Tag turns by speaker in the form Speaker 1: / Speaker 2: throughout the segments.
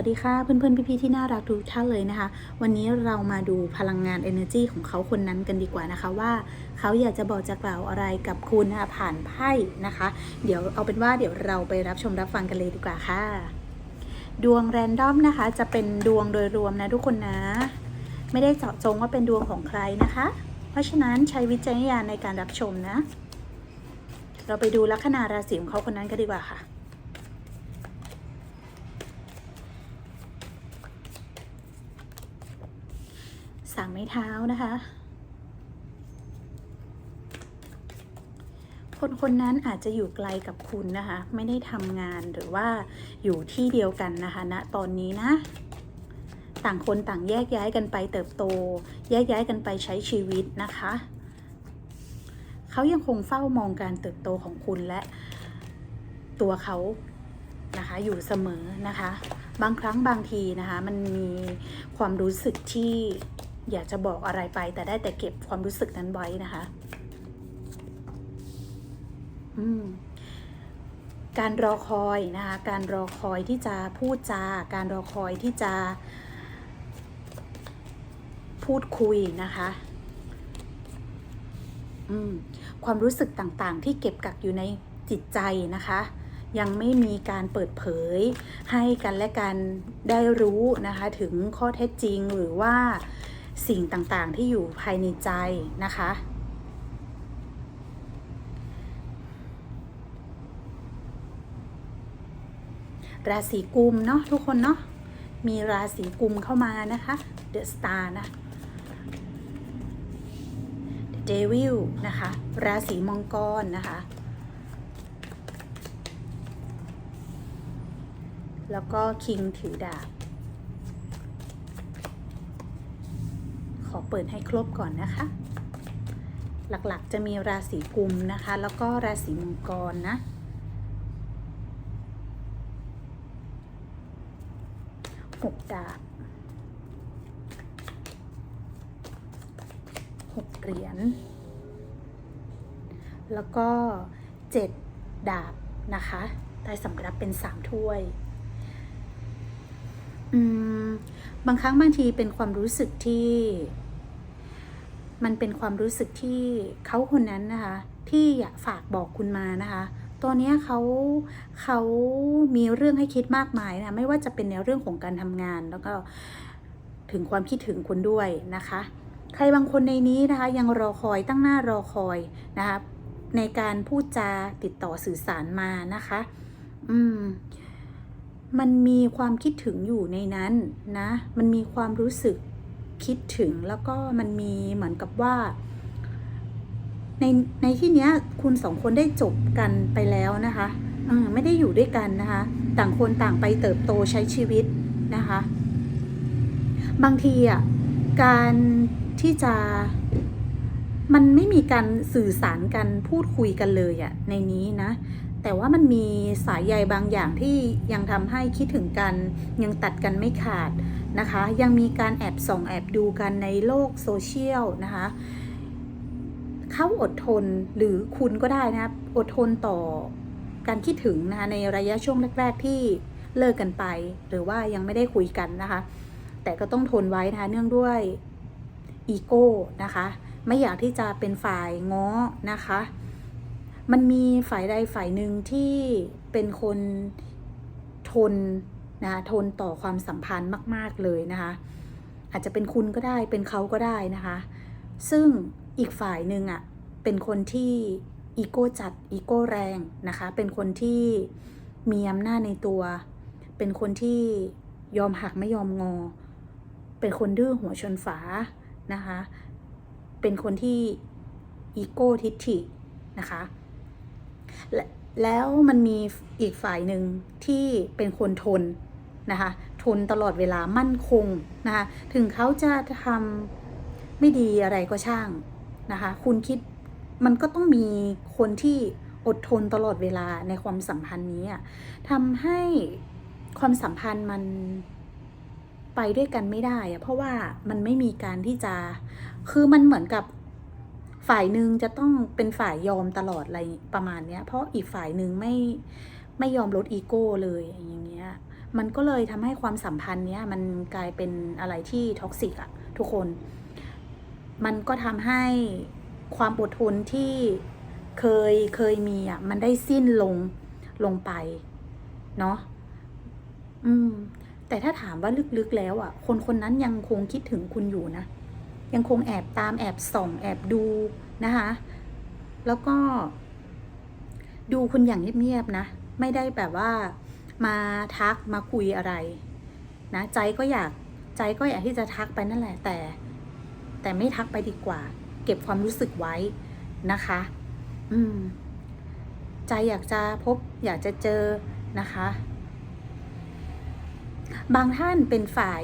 Speaker 1: สวัสดีค่ะเพื่อนๆ พี่ๆ ที่น่ารักทุกท่านเลยนะคะ วันนี้เรามาดูพลังงาน energy ของเขาคนนั้นกันดีกว่านะคะว่าเขาอยากจะบอกจะกล่าวอะไรกับคุณนะคะผ่านไพ่นะคะ เดี๋ยวเอาเป็นว่าเดี๋ยวเราไปรับชมรับฟังกันเลยดีกว่าค่ะ ดวงแรนดอมนะคะ จะเป็นดวงโดยรวมนะทุกคนนะ ไม่ได้เจาะจงว่าเป็นดวงของใครนะคะ เพราะฉะนั้นใช้วิจารณญาณในการรับชมนะ เราไปดูลัคนาราศีของเขาคนนั้นกันดีกว่าค่ะ สาม ไม้เท้านะคะ คนคนนั้นอาจจะอยู่ไกลกับคุณนะคะ ไม่ได้ทำงานหรือว่าอยู่ที่เดียวกันนะคะณนะตอนนี้นะ ต่างคนต่างแยกย้ายกันไปเติบโต แยกย้ายกันไปใช้ชีวิตนะคะเขายังคงเฝ้ามองการเติบโตของคุณและตัวเขานะคะอยู่เสมอนะคะ บางครั้งบางทีนะคะ มันมีความรู้สึกที่ อยากจะบอกอะไรไป แต่ได้แต่เก็บความรู้สึกนั้นไว้นะคะ อืมการรอคอยนะคะการรอคอยที่จะพูดจาการรอคอยที่จะ พูดคุยนะคะความรู้สึกต่างๆ ที่เก็บกักอยู่ในจิตใจนะคะ ยังไม่มีการเปิดเผย ให้กันและกันได้รู้นะคะ ถึงข้อเท็จจริงหรือว่า สิ่งต่างๆที่อยู่ภายในใจนะคะ ราศีกุมเนาะทุกคนเนาะมีราศีกุมเข้ามานะคะเดอะสตาร์นะเดวิลนะคะ ราศีมังกรนะคะ แล้วก็คิงถือดาบ ขอ เปิดให้ครบก่อนนะคะ หลักๆจะมีราศีกุมนะคะ แล้วก็ราศีมังกรนะ หกดาบหกเหรียญ แล้วก็เจ็ดดาบนะคะได้สำรับเป็นสามถ้วย อืม บางครั้งบางทีเป็นความรู้สึกที่ มันเป็นความรู้สึกที่เขาคนนั้นนะคะ ที่อยากฝากบอกคุณมานะคะตัวเนี้เขาเขามีเรื่องให้คิดมากมายนะไม่ว่าจะเป็นในเรื่องของการทำงาน แล้วก็ถึงความคิดถึงคุณด้วยนะคะ ใครบางคนในนี้นะคะ ยังรอคอยตั้งหน้ารอคอยนะคะในการพูดจาติดต่อสื่อสารมานะคะ อืม มันมีความคิดถึงอยู่ในนั้นนะ มันมีความรู้สึก คิดถึงแล้วก็มันมีเหมือนกับว่า ในในที่เนี้ย คุณสองคนได้จบกันไปแล้วนะคะออไม่ได้อยู่ด้วยกันนะคะ ต่างคนต่างไปเติบโตใช้ชีวิตนะคะ บางทีอะการที่จะมันไม่มีการสื่อสารกันพูดคุยกันเลยอะในนี้นะ แต่ว่ามันมีสายใยบางอย่างที่ยังทำให้คิดถึงกัน ยังตัดกันไม่ขาด นะคะ ยังมีการแอบส่องแอบดูกันในโลกโซเชียลนะคะเขาอดทนหรือคุณก็ได้นะอดทนต่อการคิดถึงนะคะในระยะช่วงแรก ๆ ที่เลิกกันไป หรือว่ายังไม่ได้คุยกันนะคะ แต่ก็ต้องทนไว้นะคะเนื่องด้วยอีโก้นะคะ ไม่อยากที่จะเป็นฝ่ายง้อนะคะ มันมีฝ่ายใดฝ่ายหนึ่งที่เป็นคนทน นะทนต่อความสัมพันธ์มาก ๆเลยนะคะ อาจจะเป็นคุณก็ได้เป็นเขาก็ได้นะคะ ซึ่งอีกฝ่ายหนึ่งอะ่ะเป็นคนที่อีโก้จัดอีโก้แรงนะคะ เป็นคนที่มีอำนาจในตัว เป็นคนที่ยอมหักไม่ยอมงอ เป็นคนดื้อหัวชนฝานะคะ เป็นคนที่อีโก้ทิฐินะคะและแล้วมันมีอีกฝ่ายหนึ่งที่เป็นคนทน นะคะทนตลอดเวลามั่นคงนะคะถึงเขาจะทำไม่ดีอะไรก็ช่างนะคะคุณคิดมันก็ต้องมีคนที่อดทนตลอดเวลาในความสัมพันธ์นี้อะทำให้ความสัมพันธ์มันไปด้วยกันไม่ได้อะเพราะว่ามันไม่มีการที่จะคือมันเหมือนกับฝ่ายหนึ่งจะต้องเป็นฝ่ายยอมตลอดอะไรประมาณเนี้ย เพราะอีกฝ่ายหนึ่งไม่ไม่ยอมลดอีโก้เลยอย่างเงี้ย มันก็เลยทำให้ความสัมพันธ์เนี้ยมันกลายเป็นอะไรที่ท็อกซิกอะทุกคน มันก็ทำให้ความอดทนที่เคยเคยมีอะมันได้สิ้นลงลงไปเนาะอืม แต่ถ้าถามว่าลึกๆแล้วอะคนคนนั้นยังคงคิดถึงคุณอยู่นะ ยังคงแอบตามแอบส่อง แอบดูนะคะ แล้วก็ ดูคุณอย่างเงียบๆนะ ไม่ได้แบบว่า มาทักมาคุยอะไรนะใจก็อยากใจก็อยากที่จะทักไปนั่นแหละแต่ แต่ไม่ทักไปดีกว่า เก็บความรู้สึกไว้นะคะ อืม ใจอยากจะพบ อยากจะเจอนะคะ บางท่านเป็นฝ่าย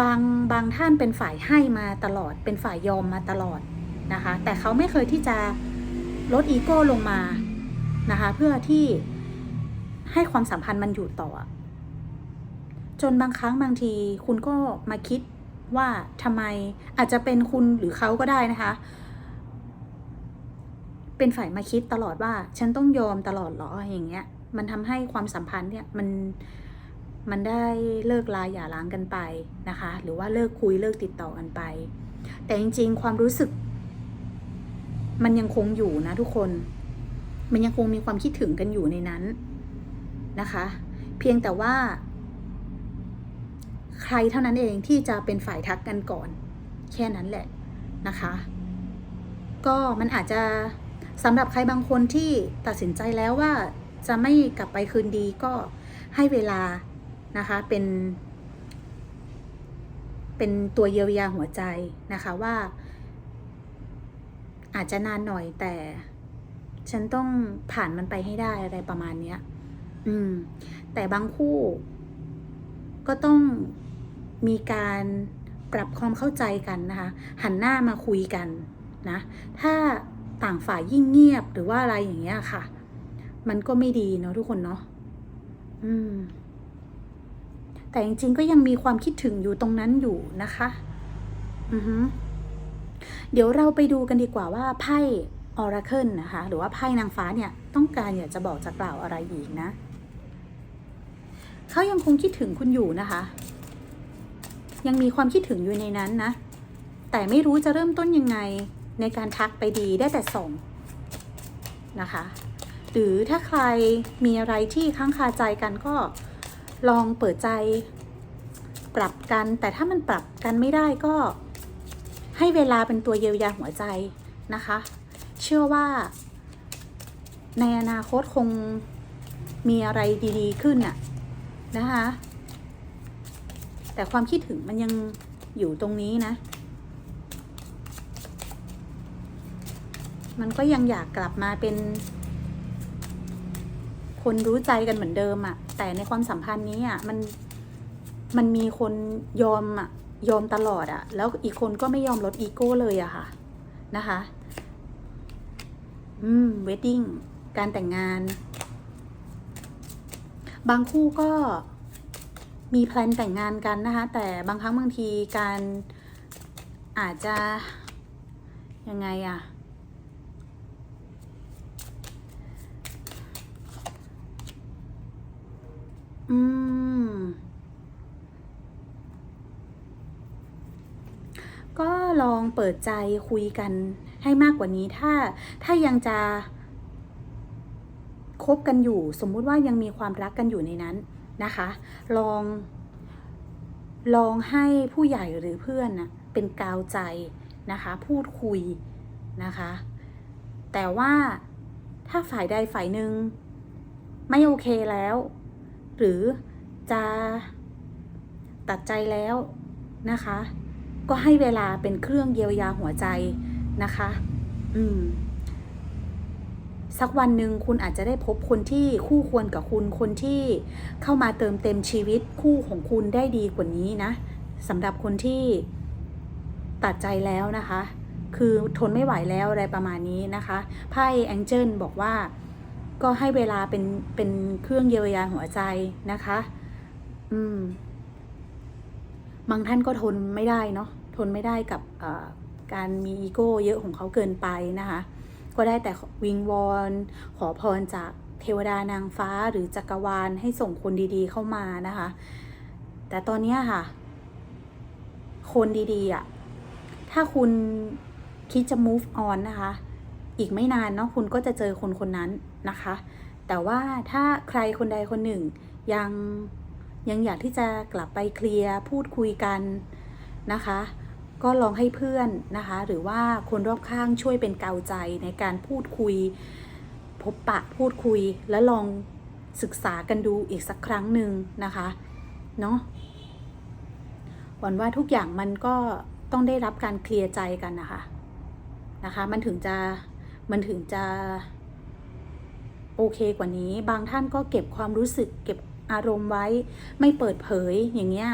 Speaker 1: บางบางท่านเป็นฝ่ายให้มาตลอด เป็นฝ่ายยอมมาตลอดนะคะ แต่เขาไม่เคยที่จะลดอีโก้ลงมานะคะ เพื่อที่ ให้ความสัมพันธ์มันอยู่ต่อ จนบางครั้งบางที คุณก็มาคิดว่าทำไมอาจจะเป็นคุณหรือเขาก็ได้นะคะ เป็นฝ่ายมาคิดตลอดว่า ฉันต้องยอมตลอดเหรออย่างเงี้ย มันทำให้ความสัมพันธ์เนี่ยมันมันได้เลิกลาอย่าร้างกันไปนะคะ หรือว่าเลิกคุยเลิกติดต่อกันไป แต่จริงๆ ความรู้สึก มันยังคงอยู่นะทุกคน มันยังคงมีความคิดถึงกันอยู่ในนั้น นะคะ เพียงแต่ว่า ใครเท่านั้นเองที่จะเป็นฝ่ายทักกันก่อน แค่นั้นแหละนะคะ ก็มันอาจจะสำหรับใครบางคนที่ตัดสินใจแล้วว่าจะไม่กลับไปคืนดีก็ให้เวลานะคะเป็น เป็นตัวเยียวยาหัวใจนะคะว่า อาจจะนานหน่อยแต่ ฉันต้องผ่านมันไปให้ได้อะไรประมาณเนี้ย อืม แต่บางคู่ ก็ต้องมีการปรับความเข้าใจกันนะคะ หันหน้ามาคุยกันนะ ถ้าต่างฝ่ายยิ่งเงียบหรือว่าอะไรอย่างเงี้ยค่ะ มันก็ไม่ดีเนาะทุกคนเนาะอืม แต่จริงๆก็ยังมีความคิดถึงอยู่ตรงนั้นอยู่นะคะ อือฮึเดี๋ยวเราไปดูกันดีกว่าว่าไพ่ออราเคิลนะคะ หรือว่าไพ่นางฟ้าเนี่ย ต้องการอยากจะบอกจะกล่าวอะไรอีกนะ เขายังคงคิดถึงคุณอยู่นะคะ ยังมีความคิดถึงอยู่ในนั้นนะ แต่ไม่รู้จะเริ่มต้นยังไงในการทักไปดีได้แต่ส่งนะคะ หรือถ้าใครมีอะไรที่ค้างคาใจกันก็ลองเปิดใจ ปรับกัน แต่ถ้ามันปรับกันไม่ได้ก็ให้เวลาเป็นตัวเยียวยาหัวใจนะคะ เชื่อว่า ในอนาคตคงมีอะไรดี ๆ ขึ้นน่ะ นะคะ แต่ความคิดถึงมันยังอยู่ตรงนี้นะ มันก็ยังอยากกลับมาเป็นคนรู้ใจกันเหมือนเดิมอะแต่ในความสัมพันธ์นี้อะมันมันมีคนยอมอะยอมตลอดอะแล้วอีกคนก็ไม่ยอมลดอีโก้เลยอะค่ะนะคะ อืมเวดดิ้งการแต่งงาน บางคู่ก็มีแพลนแต่งงานกันนะคะ แต่บางครั้งบางทีการอาจจะยังไงอะอืม ก็ลองเปิดใจคุยกันให้มากกว่านี้ถ้าถ้ายังจะ คบกันอยู่ สมมุติว่ายังมีความรักกันอยู่ในนั้นนะคะ ลอง ลองให้ผู้ใหญ่หรือเพื่อนนะเป็นกาวใจนะคะ พูดคุยนะคะ แต่ว่าถ้าฝ่ายใดฝ่ายหนึ่งไม่โอเคแล้ว หรือจะตัดใจแล้วนะคะ ก็ให้เวลาเป็นเครื่องเยียวยาหัวใจนะคะ อืม สักวันหนึ่งคุณอาจจะได้พบคนที่คู่ควรกับคุณคนที่เข้ามาเติมเต็มชีวิตคู่ของคุณได้ดีกว่านี้นะสำหรับคนที่ตัดใจแล้วนะคะ คือทนไม่ไหวแล้วอะไรประมาณนี้นะคะไพ่แองเจิลบอกว่าก็ให้เวลาเป็นเป็นเครื่องเยียวยาหัวใจนะคะ อืมบางท่านก็ทนไม่ได้เนาะทนไม่ได้กับการมีอีโก้เยอะของเขาเกินไปนะคะ ก็ได้แต่วิงวอนขอพรจากเทวดานางฟ้าหรือจักรวาลให้ส่งคนดีๆเข้ามานะคะ แต่ตอนนี้ค่ะ คนดีๆอะ ถ้าคุณคิดจะ move on นะคะ อีกไม่นานเนาะคุณก็จะเจอคนคนนั้นนะคะ แต่ว่าถ้าใครคนใดคนหนึ่งยังยังอยากที่จะกลับไปเคลียร์พูดคุยกันนะคะ ก็ลองให้เพื่อนนะคะ หรือว่าคนรอบข้างช่วยเป็นกาวใจในการพูดคุย พบปะพูดคุย แล้วลองศึกษากันดูอีกสักครั้งหนึ่งนะคะเนาะหวังว่าทุกอย่างมันก็ต้องได้รับการเคลียร์ใจกันนะคะนะคะ มันถึงจะมันถึงจะโอเคกว่านี้ บางท่านก็เก็บความรู้สึก เก็บอารมณ์ไว้ ไม่เปิดเผยอย่างเงี้ย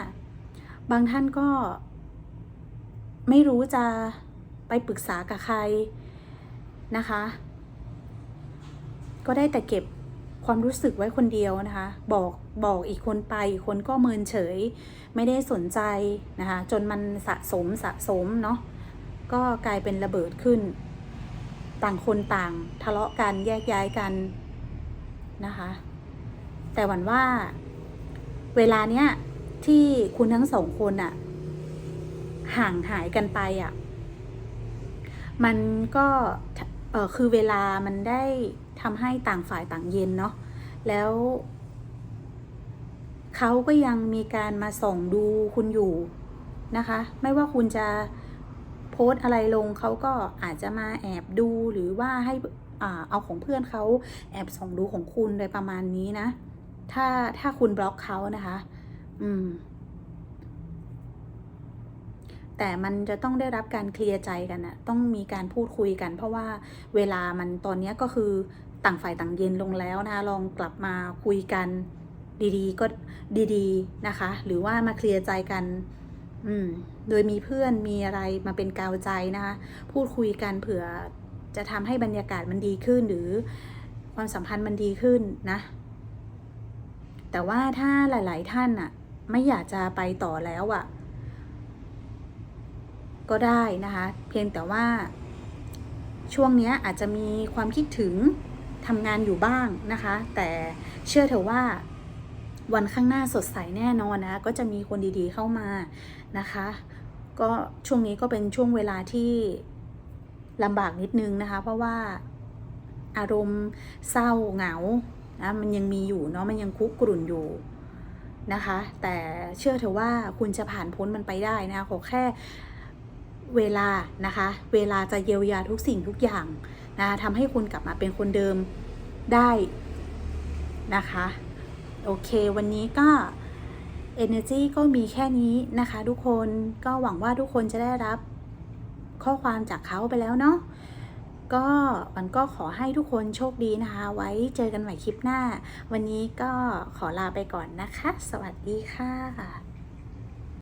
Speaker 1: บางท่านก็ ไม่รู้จะไปปรึกษากับใครนะคะ ก็ได้แต่เก็บความรู้สึกไว้คนเดียวนะคะ บอกบอกอีกคนไปอีกคนก็เมินเฉย ไม่ได้สนใจนะคะ จนมันสะสมสะสมเนาะก็กลายเป็นระเบิดขึ้น ต่างคนต่างทะเลาะกันแยกย้ายกันนะคะ แต่หวันว่า เวลาเนี้ยที่คุณทั้งสองคนอะ ห่างหายกันไปอะมันก็เออคือเวลามันได้ทำให้ต่างฝ่ายต่างเย็นเนาะแล้วเขาก็ยังมีการมาส่องดูคุณอยู่นะคะ ไม่ว่าคุณจะโพสอะไรลงเขาก็อาจจะมาแอบดูหรือว่าให้อ่าเอาของเพื่อนเขาแอบส่องดูของคุณโดยประมาณนี้นะ ถ้าถ้าคุณบล็อกเขานะคะ อืม แต่มันจะต้องได้รับการเคลียร์ใจกันนะต้องมีการพูดคุยกัน เพราะว่าเวลามันตอนนี้ก็คือต่างฝ่ายต่างเย็นลงแล้วนะคะลองกลับมาคุยกันดีๆ ก็ดีๆนะคะ หรือว่ามาเคลียร์ใจกันอืมโดยมีเพื่อนมีอะไรมาเป็นกาวใจนะคะพูดคุยกันเผื่อจะทำให้บรรยากาศมันดีขึ้นหรือความสัมพันธ์มันดีขึ้นนะ แต่ว่าถ้าหลาย ๆ ท่านอะไม่อยากจะไปต่อแล้วอะ ก็ได้นะคะ เพียงแต่ว่า ช่วงนี้อาจจะมีความคิดถึงทำงานอยู่บ้างนะคะ แต่เชื่อเถอะว่าวันข้างหน้าสดใสแน่นอนนะ ก็จะมีคนดีๆเข้ามานะคะ ก็ช่วงนี้ก็เป็นช่วงเวลาที่ลำบากนิดนึงนะคะ เพราะว่าอารมณ์เศร้าเหงานะมันยังมีอยู่เนาะมันยังคุกกรุ่นอยู่นะคะ แต่เชื่อเถอะว่าคุณจะผ่านพ้นมันไปได้นะคะขอแค่ เวลานะคะ เวลาจะเยียวยาทุกสิ่งทุกอย่างนะคะทำให้คุณกลับมาเป็นคนเดิมได้นะคะ โอเค วันนี้ก็ Energy ก็มีแค่นี้นะคะ ทุกคนก็หวังว่าทุกคนจะได้รับข้อความจากเขาไปแล้วเนาะก็มันก็ขอให้ทุกคนโชคดีนะคะ ไว้เจอกันใหม่คลิปหน้า วันนี้ก็ขอลาไปก่อนนะคะ สวัสดีค่ะ